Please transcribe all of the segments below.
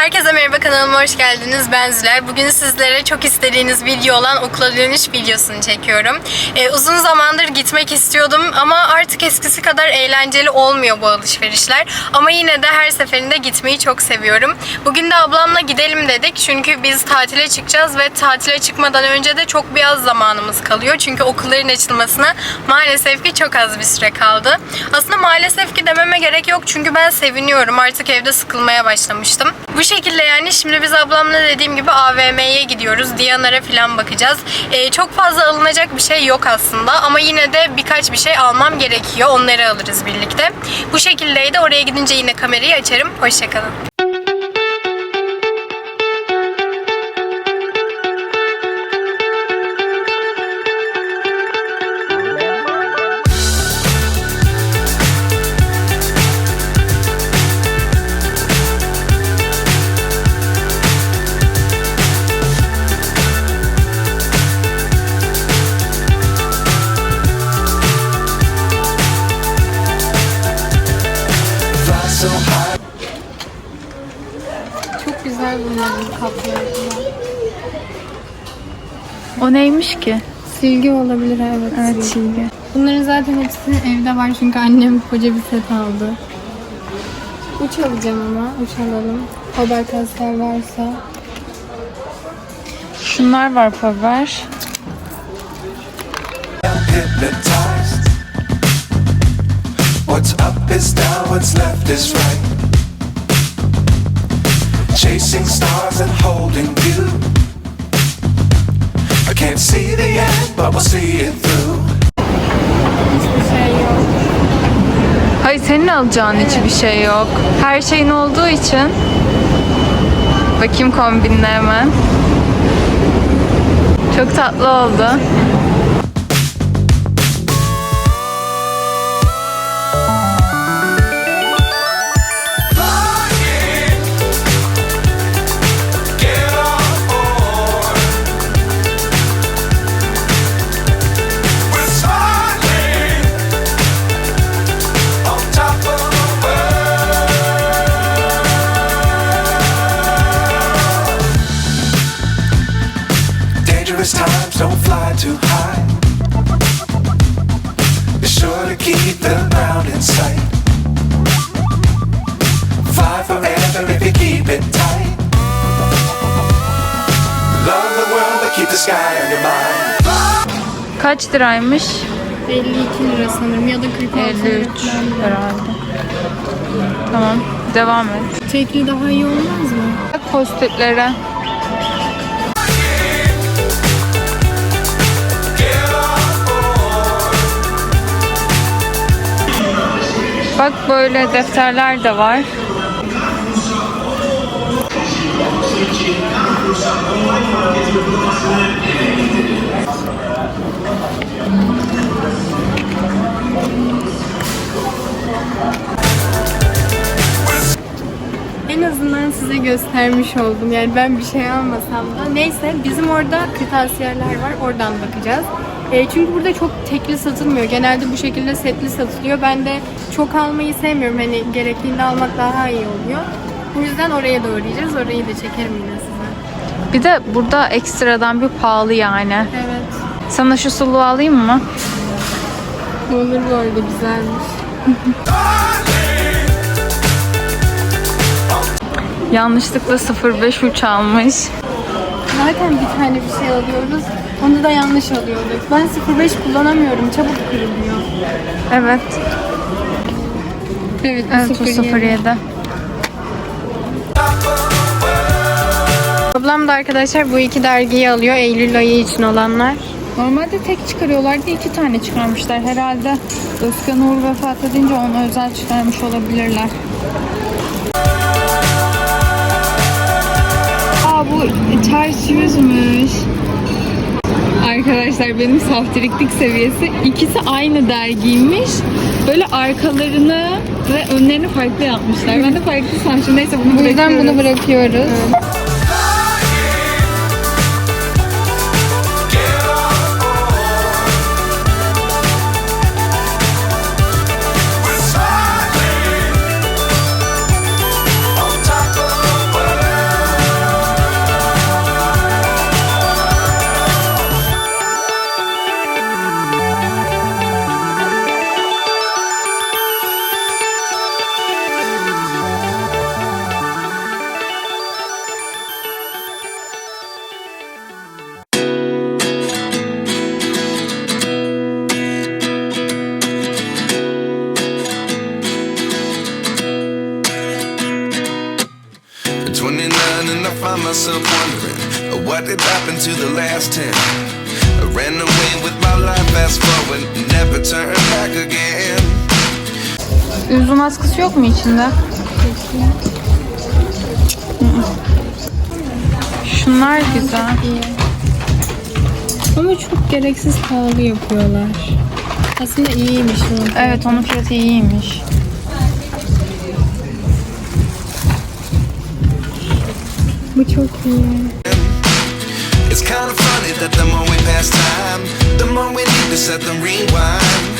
Herkese merhaba kanalıma hoş geldiniz. Ben Züler. Bugün sizlere çok istediğiniz video olan okula dönüş videosunu çekiyorum. Ee, uzun zamandır gitmek istiyordum ama artık eskisi kadar eğlenceli olmuyor bu alışverişler. Ama yine de her seferinde gitmeyi çok seviyorum. Bugün de ablamla gidelim dedik. Çünkü biz tatile çıkacağız ve tatile çıkmadan önce de çok bir az zamanımız kalıyor. Çünkü okulların açılmasına maalesef ki çok az bir süre kaldı. Aslında maalesef ki dememe gerek yok çünkü ben seviniyorum. Artık evde sıkılmaya başlamıştım. Bu şekilde yani şimdi biz ablamla dediğim gibi AVM'ye gidiyoruz. Diyanara falan bakacağız. Ee, çok fazla alınacak bir şey yok aslında ama yine de birkaç bir şey almam gerekiyor. Onları alırız birlikte. Bu şekildeydi. Oraya gidince yine kamerayı açarım. Hoşçakalın. Güzel bunların kapları. O neymiş ki? Silgi olabilir evet. Evet silgi. Bunların zaten hepsi evde var çünkü annem koca bir set aldı. Uç alacağım ama uç alalım. Haber kaslar varsa. Şunlar var hypnotized. What's up is down, what's left is right. Chasing stars and holding you. I can't see the end, but we'll see it through. Hiçbir senin alacağın hiçbir şey yok. Her şeyin olduğu için. Bakayım kombinle hemen. Çok tatlı oldu. Too high. Be sure to keep the ground in sight. Fly forever if you keep it tight. Love the world, but keep the sky on your mind. Kaç liraymış? 52 lira sanırım ya da 46 lira 53 falan. herhalde. Tamam. Devam et. Tekli daha iyi olmaz mı? Bak Bak böyle defterler de var. En azından size göstermiş oldum. Yani ben bir şey almasam da. Neyse bizim orada kırtasiyeler var. Oradan bakacağız. E, çünkü burada çok tekli satılmıyor. Genelde bu şekilde setli satılıyor. Ben de çok almayı sevmiyorum. Hani gerektiğinde almak daha iyi oluyor. Bu yüzden oraya da uğrayacağız. Orayı da çekerim yine size. Bir de burada ekstradan bir pahalı yani. Evet. Sana şu suluğu alayım mı? Olur bu arada güzelmiş. Yanlışlıkla 05 uç almış. Zaten bir tane bir şey alıyoruz. Onu da yanlış alıyorduk. Ben 05 kullanamıyorum. Çabuk kırılıyor. Evet. Evet, Evet o 07. Ablam da arkadaşlar bu iki dergiyi alıyor Eylül ayı için olanlar. Normalde tek çıkarıyorlardı iki tane çıkarmışlar. Herhalde Özkan Uğur vefat edince onu özel çıkarmış olabilirler. Bu ters yüzmüş. Arkadaşlar benim saftiriklik seviyesi ikisi aynı dergiymiş. Böyle arkalarını ve önlerini farklı yapmışlar. Ben de farklı sanmışım. Neyse bunu Bu yüzden bırakıyoruz. bunu bırakıyoruz. We're Üzüm askısı yok mu içinde? Şunlar güzel. Ama çok gereksiz pahalı yapıyorlar. Aslında iyiymiş o. Evet onun fiyatı iyiymiş. Bu çok iyi. It's kind of funny that the more we pass time, the more we need to set them rewind.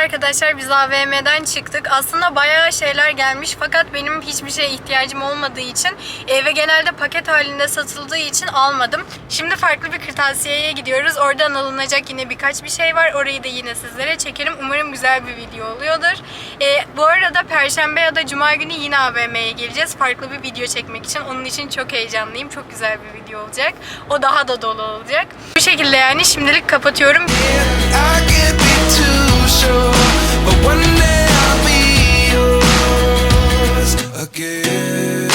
arkadaşlar biz AVM'den çıktık. Aslında bayağı şeyler gelmiş fakat benim hiçbir şeye ihtiyacım olmadığı için eve genelde paket halinde satıldığı için almadım. Şimdi farklı bir kırtasiyeye gidiyoruz. Oradan alınacak yine birkaç bir şey var. Orayı da yine sizlere çekelim. Umarım güzel bir video oluyordur. Ee, bu arada Perşembe ya da Cuma günü yine AVM'ye geleceğiz. Farklı bir video çekmek için. Onun için çok heyecanlıyım. Çok güzel bir video olacak. O daha da dolu olacak. Bu şekilde yani şimdilik kapatıyorum. I can't be too sure, but one day I'll be yours again.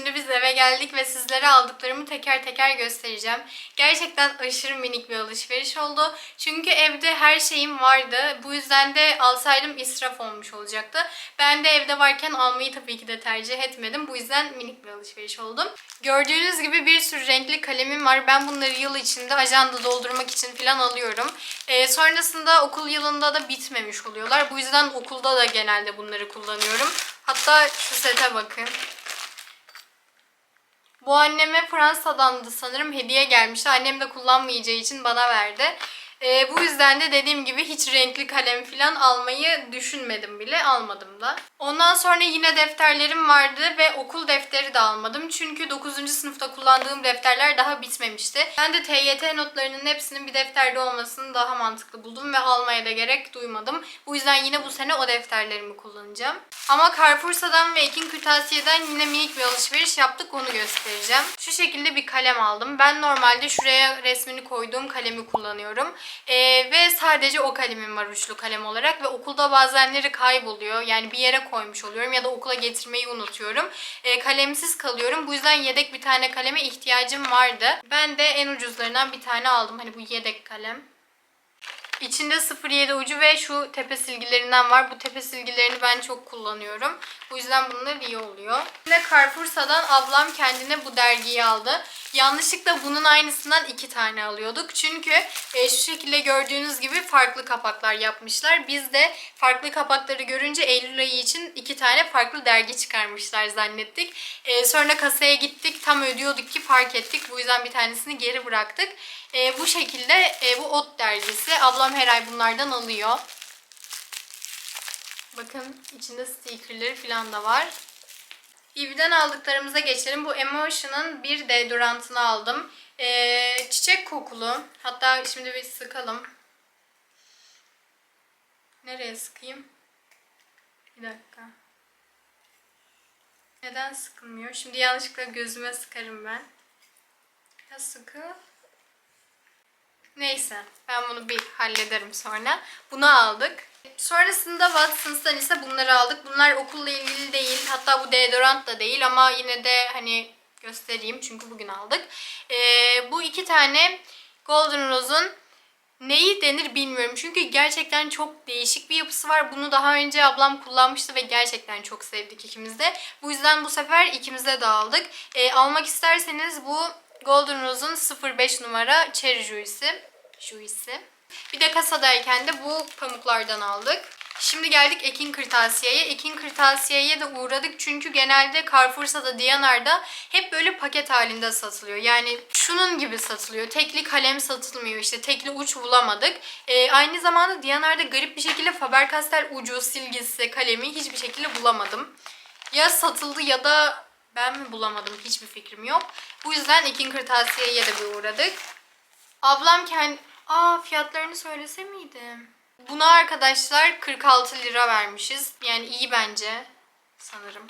Şimdi biz eve geldik ve sizlere aldıklarımı teker teker göstereceğim. Gerçekten aşırı minik bir alışveriş oldu. Çünkü evde her şeyim vardı. Bu yüzden de alsaydım israf olmuş olacaktı. Ben de evde varken almayı tabii ki de tercih etmedim. Bu yüzden minik bir alışveriş oldu. Gördüğünüz gibi bir sürü renkli kalemim var. Ben bunları yıl içinde ajanda doldurmak için falan alıyorum. Ee, sonrasında okul yılında da bitmemiş oluyorlar. Bu yüzden okulda da genelde bunları kullanıyorum. Hatta şu sete bakın. Bu anneme Fransa'dandı sanırım hediye gelmişti. Annem de kullanmayacağı için bana verdi. Ee, bu yüzden de dediğim gibi hiç renkli kalem falan almayı düşünmedim bile. Almadım da. Ondan sonra yine defterlerim vardı ve okul defteri de almadım. Çünkü 9. sınıfta kullandığım defterler daha bitmemişti. Ben de TYT notlarının hepsinin bir defterde olmasını daha mantıklı buldum ve almaya da gerek duymadım. Bu yüzden yine bu sene o defterlerimi kullanacağım. Ama Carrefour'dan ve Ekin Kırtasiye'den yine minik bir alışveriş yaptık onu göstereceğim. Şu şekilde bir kalem aldım. Ben normalde şuraya resmini koyduğum kalemi kullanıyorum. Ee, ve sadece o kalemim var uçlu kalem olarak ve okulda bazenleri kayboluyor. Yani bir yere koymuş oluyorum ya da okula getirmeyi unutuyorum. Ee, kalemsiz kalıyorum. Bu yüzden yedek bir tane kaleme ihtiyacım vardı. Ben de en ucuzlarından bir tane aldım. Hani bu yedek kalem. İçinde 0.7 ucu ve şu tepe silgilerinden var. Bu tepe silgilerini ben çok kullanıyorum. Bu yüzden bunlar iyi oluyor. Yine Carrefour'dan ablam kendine bu dergiyi aldı. Yanlışlıkla bunun aynısından iki tane alıyorduk. Çünkü e, şu şekilde gördüğünüz gibi farklı kapaklar yapmışlar. Biz de farklı kapakları görünce Eylül ayı için iki tane farklı dergi çıkarmışlar zannettik. E, sonra kasaya gittik. Tam ödüyorduk ki fark ettik. Bu yüzden bir tanesini geri bıraktık. E, bu şekilde e, bu Ot dergisi. Ablam her ay bunlardan alıyor. Bakın içinde stickerleri falan da var. Eve'den aldıklarımıza geçelim. Bu Emotion'ın bir deodorantını aldım. Ee, çiçek kokulu. Hatta şimdi bir sıkalım. Nereye sıkayım? Bir dakika. Neden sıkılmıyor? Şimdi yanlışlıkla gözüme sıkarım ben. Ya sıkı. Neyse ben bunu bir hallederim sonra. Bunu aldık. Sonrasında Watsons'tan ise bunları aldık. Bunlar okulla ilgili değil. Hatta bu deodorant da değil ama yine de hani göstereyim çünkü bugün aldık. Ee, bu iki tane Golden Rose'un neyi denir bilmiyorum. Çünkü gerçekten çok değişik bir yapısı var. Bunu daha önce ablam kullanmıştı ve gerçekten çok sevdik ikimiz de. Bu yüzden bu sefer ikimize de aldık. Ee, almak isterseniz bu Golden Rose'un 05 numara Cherry Juice'i. Juice'i. Bir de kasadayken de bu pamuklardan aldık. Şimdi geldik Ekin Kırtasiye'ye. Ekin Kırtasiye'ye de uğradık çünkü genelde Carrefour'da, Diyanar'da hep böyle paket halinde satılıyor. Yani şunun gibi satılıyor. Tekli kalem satılmıyor işte. Tekli uç bulamadık. Ee, aynı zamanda Diyanar'da garip bir şekilde Faber-Castell ucu, silgisi, kalemi hiçbir şekilde bulamadım. Ya satıldı ya da Ben mi bulamadım hiçbir fikrim yok. Bu yüzden Ekin Kırtasiye'ye de bir uğradık. Ablam kendi... Aa fiyatlarını söylese miydim? Buna arkadaşlar 46 lira vermişiz. Yani iyi bence. Sanırım.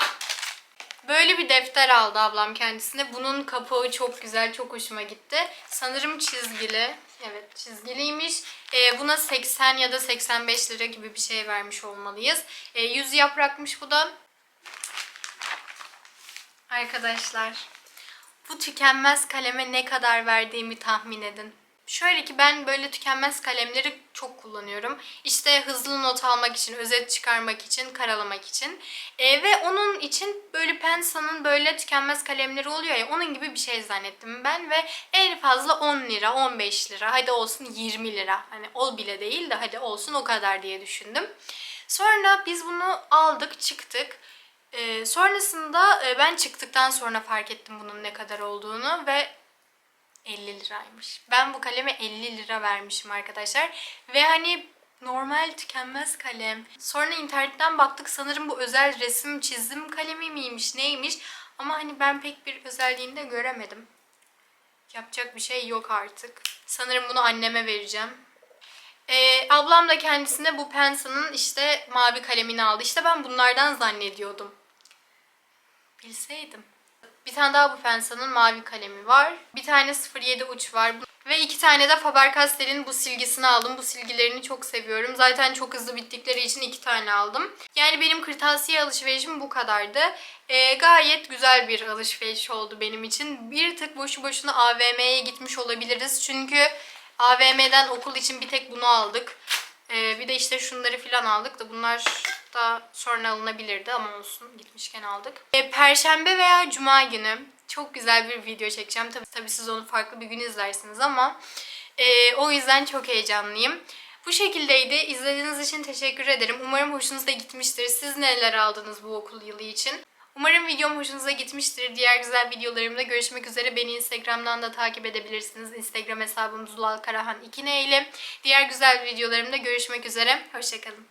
Böyle bir defter aldı ablam kendisine. Bunun kapağı çok güzel, çok hoşuma gitti. Sanırım çizgili. Evet çizgiliymiş. Ee, buna 80 ya da 85 lira gibi bir şey vermiş olmalıyız. Ee, 100 yaprakmış bu da. Arkadaşlar bu tükenmez kaleme ne kadar verdiğimi tahmin edin. Şöyle ki ben böyle tükenmez kalemleri çok kullanıyorum. İşte hızlı not almak için, özet çıkarmak için, karalamak için. Ee, ve onun için böyle Pensa'nın böyle tükenmez kalemleri oluyor ya onun gibi bir şey zannettim ben ve en fazla 10 lira, 15 lira, hadi olsun 20 lira. Hani o bile değil de hadi olsun o kadar diye düşündüm. Sonra biz bunu aldık, çıktık. Ee, sonrasında e, ben çıktıktan sonra fark ettim bunun ne kadar olduğunu ve 50 liraymış. Ben bu kaleme 50 lira vermişim arkadaşlar. Ve hani normal tükenmez kalem. Sonra internetten baktık sanırım bu özel resim çizim kalemi miymiş neymiş. Ama hani ben pek bir özelliğini de göremedim. Yapacak bir şey yok artık. Sanırım bunu anneme vereceğim. Ee, ablam da kendisine bu Pensa'nın işte mavi kalemini aldı. İşte ben bunlardan zannediyordum. Bilseydim. Bir tane daha bu Pensa'nın mavi kalemi var. Bir tane 07 uç var. Ve iki tane de Faber-Castell'in bu silgisini aldım. Bu silgilerini çok seviyorum. Zaten çok hızlı bittikleri için iki tane aldım. Yani benim kırtasiye alışverişim bu kadardı. Ee, gayet güzel bir alışveriş oldu benim için. Bir tık boşu boşuna AVM'ye gitmiş olabiliriz. Çünkü AVM'den okul için bir tek bunu aldık. Ee, bir de işte şunları falan aldık da bunlar da sonra alınabilirdi ama olsun gitmişken aldık. Ee, Perşembe veya Cuma günü çok güzel bir video çekeceğim. Tabii, tabii siz onu farklı bir gün izlersiniz ama e, o yüzden çok heyecanlıyım. Bu şekildeydi. İzlediğiniz için teşekkür ederim. Umarım hoşunuza gitmiştir. Siz neler aldınız bu okul yılı için? Umarım videom hoşunuza gitmiştir. Diğer güzel videolarımda görüşmek üzere. Beni Instagram'dan da takip edebilirsiniz. Instagram hesabım Zulal Karahan 2 ile. Diğer güzel videolarımda görüşmek üzere. Hoşçakalın.